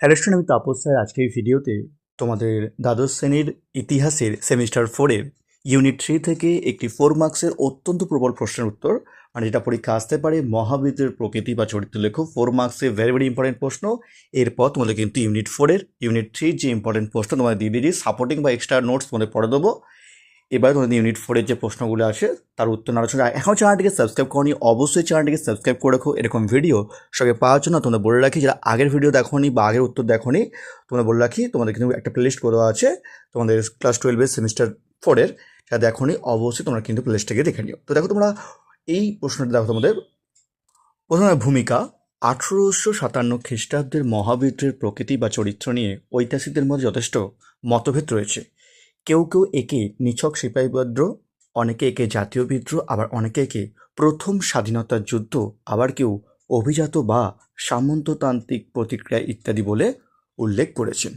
Hello আমি Tapas sir. আজকে এই ভিডিওতে তোমাদের দ্বাদশ শ্রেণির ইতিহাসের সেমিস্টার ফোরের ইউনিট থ্রি থেকে একটি ফোর মার্কসের অত্যন্ত প্রবল প্রশ্নের উত্তর মানে যেটা পরীক্ষা আসতে পারে মহাবীরের প্রকৃতি বা চরিত্র লেখো ফোর মার্কসে ভেরি ভেরি ইম্পর্টেন্ট প্রশ্ন। এরপর তোমাদের কিন্তু ইউনিট ফোরের ইউনিট থ্রির যে ইম্পর্টেন্ট প্রশ্ন তোমাদের দিয়ে দিয়েছি সাপোর্টিং বা এক্সট্রা নোটস তোমাদের পড়ে দেবো। এবার তোমাদের ইউনিট ফোরের যে প্রশ্নগুলো আসে, তার উত্তর না আলোচনা এখন চ্যানেলটিকে সাবস্ক্রাইব করনি, অবশ্যই চ্যানেলটিকে সাবস্ক্রাইব করে রাখো। এরকম ভিডিও সঙ্গে পাওয়ার জন্য তোমরা বলে রাখি, যারা আগের ভিডিও দেখোনি বা আগের উত্তর দেখোনি তোমরা বলে রাখি, তোমাদের কিন্তু একটা প্লেলিস্ট করে দেওয়া আছে, তোমাদের ক্লাস টুয়েলভের সেমিস্টার ফোরের যা দেখোনি, অবশ্যই তোমরা কিন্তু প্লেলিস্টটাকে দেখে নিও। তো দেখো তোমরা এই প্রশ্নটা দেখো তোমাদের। প্রথমে ভূমিকা, আঠেরোশো সাতান্ন খ্রিস্টাব্দের মহাবিদ্রের প্রকৃতি বা চরিত্র নিয়ে ঐতিহাসিকদের মধ্যে যথেষ্ট মতভেদ রয়েছে। কেউ কেউ একে নিছক সিপাহী বিদ্রোহ অনেকে একে জাতীয় বিদ্রোহ, আবার অনেকে একে প্রথম স্বাধীনতার যুদ্ধ, আবার কেউ অভিজাত বা সামন্ততান্ত্রিক প্রতিক্রিয়া ইত্যাদি বলে উল্লেখ করেছেন।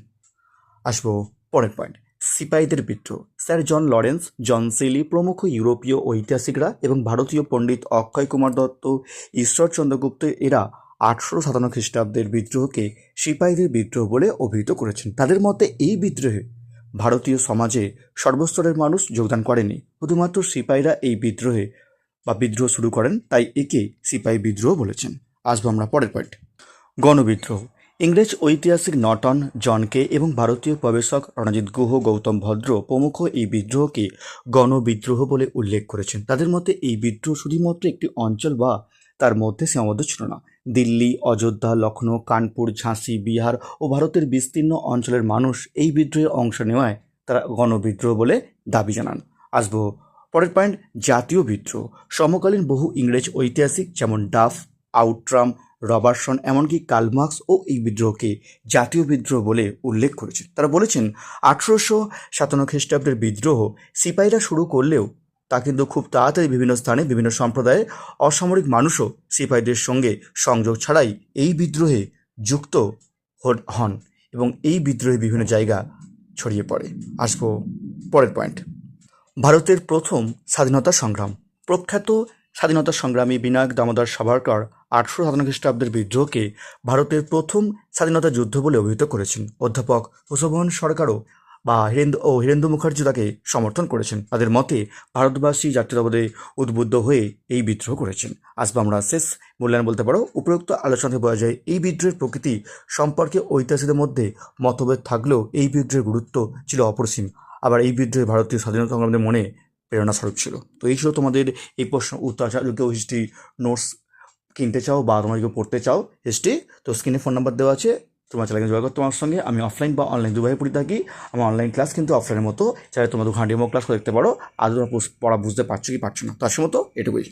আসব পরের পয়েন্ট সিপাহীদের বিদ্রোহ। Sir John Lawrence, John Seeley, প্রমুখ ইউরোপীয় ঐতিহাসিকরা এবং ভারতীয় পণ্ডিত অক্ষয় কুমার দত্ত ঈশ্বরচন্দ্র গুপ্ত এরা আটশো সাতান্ন খ্রিস্টাব্দের বিদ্রোহকে সিপাহীদের বিদ্রোহ বলে অভিহিত করেছেন। তাদের মতে এই বিদ্রোহে ভারতীয় সমাজে সর্বস্তরের মানুষ যোগদান করেনি। শুধুমাত্র সিপাহীরা এই বিদ্রোহে বা বিদ্রোহ শুরু করেন, তাই একে সিপাহী বিদ্রোহ বলেছেন। আসব আমরা পরের পয়েন্ট গণবিদ্রোহ। ইংরেজ ঐতিহাসিক নটন জনকে এবং ভারতীয় প্রবেশক রণজিৎ গুহ, গৌতম ভদ্র প্রমুখ এই বিদ্রোহকে গণবিদ্রোহ বলে উল্লেখ করেছেন। তাদের মতে এই বিদ্রোহ শুধুমাত্র একটি অঞ্চল বা তার মধ্যে সীমাবদ্ধ ছিল না। দিল্লি, অযোধ্যা লখনৌ কানপুর, ঝাঁসি, বিহার ও ভারতের বিস্তীর্ণ অঞ্চলের মানুষ এই বিদ্রোহে অংশ নেওয়ায় তারা গণবিদ্রোহ বলে দাবি জানান। আসব পরের পয়েন্ট, জাতীয় বিদ্রোহ। সমকালীন বহু ইংরেজ ঐতিহাসিক যেমন ডাফ, আউট্রাম, রবার্টসন এমনকি কালমার্কস ও এই বিদ্রোহকে জাতীয় বিদ্রোহ বলে উল্লেখ করেছেন। তারা বলেছেন, আঠেরোশো সাতান্ন খ্রিস্টাব্দের বিদ্রোহ সিপাহীরা শুরু করলেও তা কিন্তু খুব তাড়াতাড়ি বিভিন্ন স্থানে বিভিন্ন সম্প্রদায়ে অসামরিক মানুষও সিপাহীদের সঙ্গে সংযোগ ছাড়াই এই বিদ্রোহে যুক্ত হন- এবং এই বিদ্রোহে বিভিন্ন জায়গা ছড়িয়ে পড়ে। আসব পরের পয়েন্ট ভারতের প্রথম স্বাধীনতা সংগ্রাম। প্রখ্যাত স্বাধীনতা সংগ্রামী বিনায়ক দামোদর সাভারকর আটশো সাতান্ন খ্রিস্টাব্দের বিদ্রোহকে ভারতের প্রথম স্বাধীনতা যুদ্ধ বলে অভিহিত করেছেন। অধ্যাপক কুশবহন সরকারও বা হীরেন্দ্র ও হীরেন্দ্র মুখার্জি তাকে সমর্থন করেছেন। তাদের মতে, ভারতবাসী জাতীয়তাবাদে উদ্বুদ্ধ হয়ে এই বিদ্রোহ করেছেন। আসব আমরা শেষ। মূল্যায়ন বলতে পারো, উপরোক্ত আলোচনা থেকে বোঝা যায়, এই বিদ্রোহের প্রকৃতি সম্পর্কে ঐতিহাসিকদের মধ্যে মতভেদ থাকলেও এই বিদ্রোহের গুরুত্ব ছিল অপরিসীম। আবার এই বিদ্রোহে ভারতীয় স্বাধীনতা সংগ্রামীদের মনে প্রেরণা স্বরূপ ছিল। তো এই ছিল তোমাদের এই প্রশ্ন উত্তর। কেউ হিস্ট্রি নোটস কিনতে চাও বা তোমরা কেউ পড়তে চাও হিস্ট্রি তো স্ক্রিনে ফোন নাম্বার দেওয়া আছে। তোমার চ্যানেলে যোগাযোগ তোমার সঙ্গে আমি অফলাইন বা অনলাইন দুভাবে পড়ে থাকি। আমার অনলাইন ক্লাস কিন্তু অফলাইনের মতো। চাইলে তোমরা দোকান ডেমো ক্লাস দেখতে পারো আর তোমরা পড়া বুঝতে পারছ কি পারছ না, তার মতো এটুকুই।